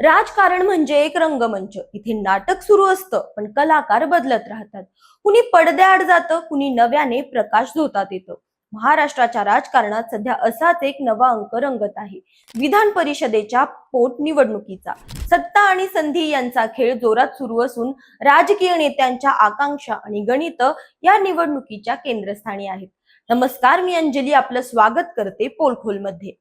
राजकारण म्हणजे एक रंगमंच. इथे नाटक सुरू असतं पण कलाकार बदलत राहतात. कुणी पडद्याआड जातं कुणी नव्याने प्रकाश धोतात येतं. महाराष्ट्राच्या राजकारणात सध्या असाच एक नवा अंक रंगत आहे. विधान परिषदेच्या पोटनिवडणुकीचा सत्ता आणि संधी यांचा खेळ जोरात सुरू असून राजकीय नेत्यांच्या आकांक्षा आणि गणित या निवडणुकीच्या केंद्रस्थानी आहेत. नमस्कार मी अंजली. आपलं स्वागत करते पोलखोलमध्ये.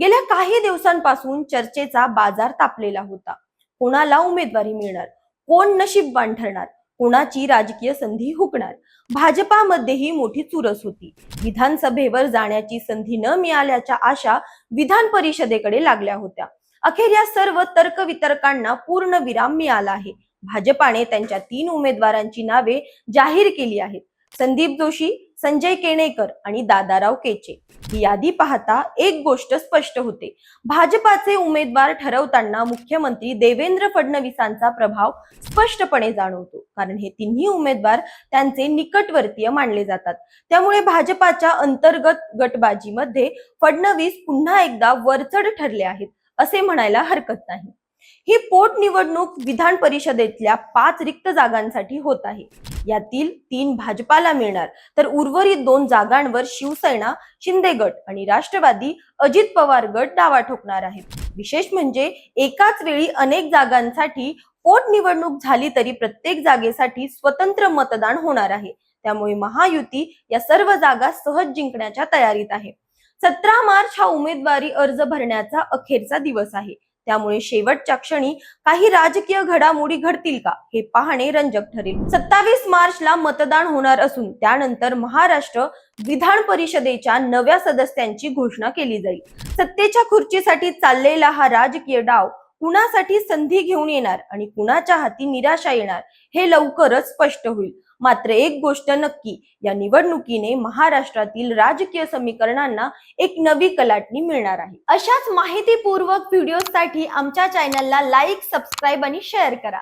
गेल्या काही दिवसांपासून चर्चेचा बाजार तापलेला होता. कोणाला उमेदवारी मिळणार? कोण नशीबवान ठरणार कोणाची राजकीय संधी हुकणार? भाजपामध्येही मोठी चुरस होती. विधानसभेवर जाण्याची संधी न मिळाल्याच्या आशा विधान परिषदेकडे लागल्या होत्या. अखेर या सर्व तर्कवितर्कांना पूर्ण विराम मिळाला आहे. भाजपाने त्यांच्या तीन उमेदवारांची नावे जाहीर केली आहेत. संदीप जोशी संजय केणेकर आणि दादाराव केचे. ही यादी पाहता एक गोष्ट स्पष्ट होते. भाजपाचे उमेदवार ठरवताना मुख्यमंत्री देवेंद्र फडणवीसांचा प्रभाव स्पष्टपणे जाणवतो. कारण हे तिन्ही उमेदवार त्यांचे निकटवर्तीय मानले जातात. त्यामुळे भाजपाच्या अंतर्गत गटबाजीमध्ये फडणवीस पुन्हा एकदा वरचढ ठरले आहेत असे म्हणायला हरकत नाही. ही पोटनिवडणूक विधान परिषदेतल्या पाच रिक्त जागांसाठी होत आहे. यातील तीन भाजपाला मिळणार. तर उर्वरित दोन जागांवर शिवसेना शिंदे गट आणि राष्ट्रवादी अजित पवार गट दावा ठोकणार आहेत. विशेष म्हणजे एकाच वेळी अनेक जागांसाठी पोटनिवडणूक झाली तरी प्रत्येक जागेसाठी स्वतंत्र मतदान होणार आहे. त्यामुळे महायुती या सर्व जागा सहज जिंकण्याच्या तयारीत आहे. सतरा मार्च हा उमेदवारी अर्ज भरण्याचा अखेरचा दिवस आहे. त्यामुळे शेवटच्या क्षणी काही राजकीय घडामोडी घडतील का हे पाहणे रंजक ठरेल. सत्तावीस मार्चला मतदान होणार असून त्यानंतर महाराष्ट्र विधान परिषदेच्या नव्या सदस्यांची घोषणा केली जाईल. सत्तेच्या खुर्चीसाठी चाललेला हा राजकीय डाव कुणासाठी संधी घेऊन येणार आणि कुणाच्या हाती निराशा येणार हे लवकरच स्पष्ट होईल. मात्र एक गोष्ट नक्की या निवडणुकीने महाराष्ट्रातील राजकीय समीकरणांना एक नवी कलाटणी मिळणार आहे. अशाच माहितीपूर्वक व्हिडिओसाठी आमच्या चॅनलला लाईक सबस्क्राईब आणि शेअर करा.